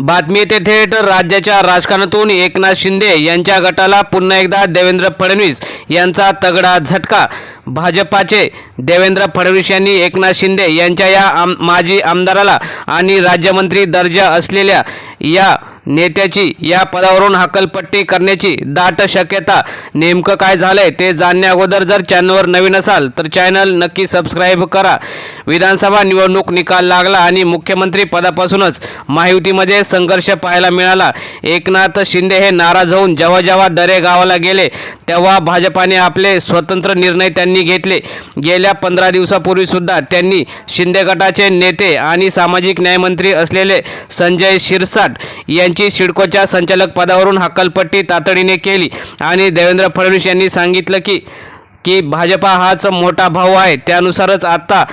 बातमी येते थेट राज्याच्या राजकारणातून एकनाथ शिंदे यांच्या गटाला पुन्हा एकदा देवेंद्र फडणवीस यांचा तगडा झटका. भाजपाचे देवेंद्र फडणवीस यांनी एकनाथ शिंदे यांच्या या आम माजी आमदाराला आणि राज्यमंत्री दर्जा असलेल्या या नेत्याची या पदावरून हकलपट्टी करण्याची दाट शक्यता नेमकं काय झालंय ते जाणण्या अगोदर जर चॅनलवर नवीन असाल तर चॅनल नक्की सबस्क्राईब करा. विधानसभा निवडणूक निकाल लागला आणि मुख्यमंत्री पदापासूनच महायुतीमध्ये संघर्ष पाहायला मिळाला. एकनाथ शिंदे हे नाराज होऊन जेव्हा जेव्हा दरे गावाला गेले तेव्हा भाजपाने आपले स्वतंत्र निर्णय त्यांनी घेतले. गेल्या पंधरा दिवसापूर्वीसुद्धा त्यांनी शिंदे गटाचे नेते आणि सामाजिक न्यायमंत्री असलेले संजय शिरसाट यांची सिडकोच्या संचालक पदावरून हक्कलपट्टी तातडीने केली आणि देवेंद्र फडणवीस यांनी सांगितलं की की भाजपा हाच मोठा भाऊ आहे. त्यानुसारच आता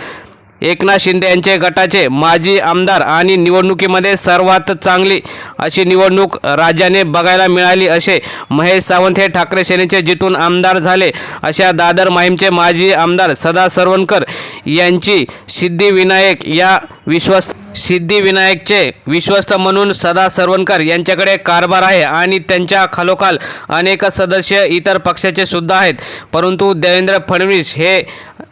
एकनाथ शिंदे यांचे गटाचे माजी आमदार आणि निवडणुकीमध्ये सर्वात चांगली अशी निवडणूक राज्याने बघायला मिळाली असे महेश सावंत हे ठाकरे सेनेचे जिथून आमदार झाले अशा दादर माहीमचे माजी आमदार सदा सरवणकर यांची सिद्धिविनायक या विश्वस्त सिद्धिविनायकचे विश्वस्त म्हणून सदा सरवणकर यांच्याकडे कारभार आहे आणि त्यांच्या खालोखाल अनेक सदस्य इतर पक्षाचे सुद्धा आहेत. परंतु देवेंद्र फडणवीस हे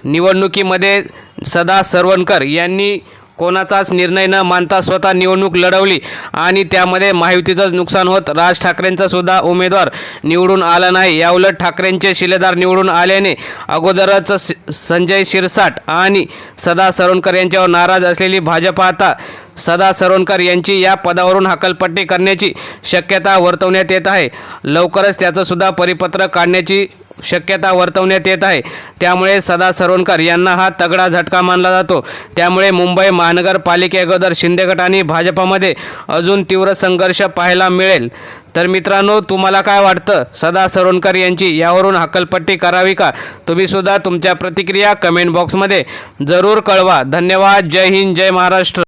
निवडणुकीमध्ये सदा सरवणकर यांनी कोणाचाच निर्णय न मानता स्वतः निवडणूक लढवली आणि त्यामध्ये महायुतीचंच नुकसान होत. राज ठाकरेंचा सुद्धा उमेदवार निवडून आला नाही. याउलट ठाकरेंचे शिलेदार निवडून आल्याने अगोदरच संजय शिरसाट आणि सदा सरोणकर यांच्यावर नाराज असलेली भाजप आता सदा सरोणकर यांची या पदावरून हकलपट्टी करण्याची शक्यता वर्तवण्यात येत आहे. लवकरच त्याचंसुद्धा परिपत्रक परिपत्र काढण्याची शक्यता वर्तवण्यात येत आहे. त्यामुळे सदा सरोनकर यांना हा तगडा झटका मानला जातो. त्यामुळे मुंबई महानगरपालिकेअगोदर शिंदे गट आणि भाजपामध्ये अजून तीव्र संघर्ष पाहायला मिळेल. तर मित्रांनो तुम्हाला काय वाटतं? सदा सरोनकर यांची यावरून हकलपट्टी करावी का? तुम्हीसुद्धा तुमच्या प्रतिक्रिया कमेंट बॉक्समध्ये जरूर कळवा. धन्यवाद. जय हिंद. जय महाराष्ट्र.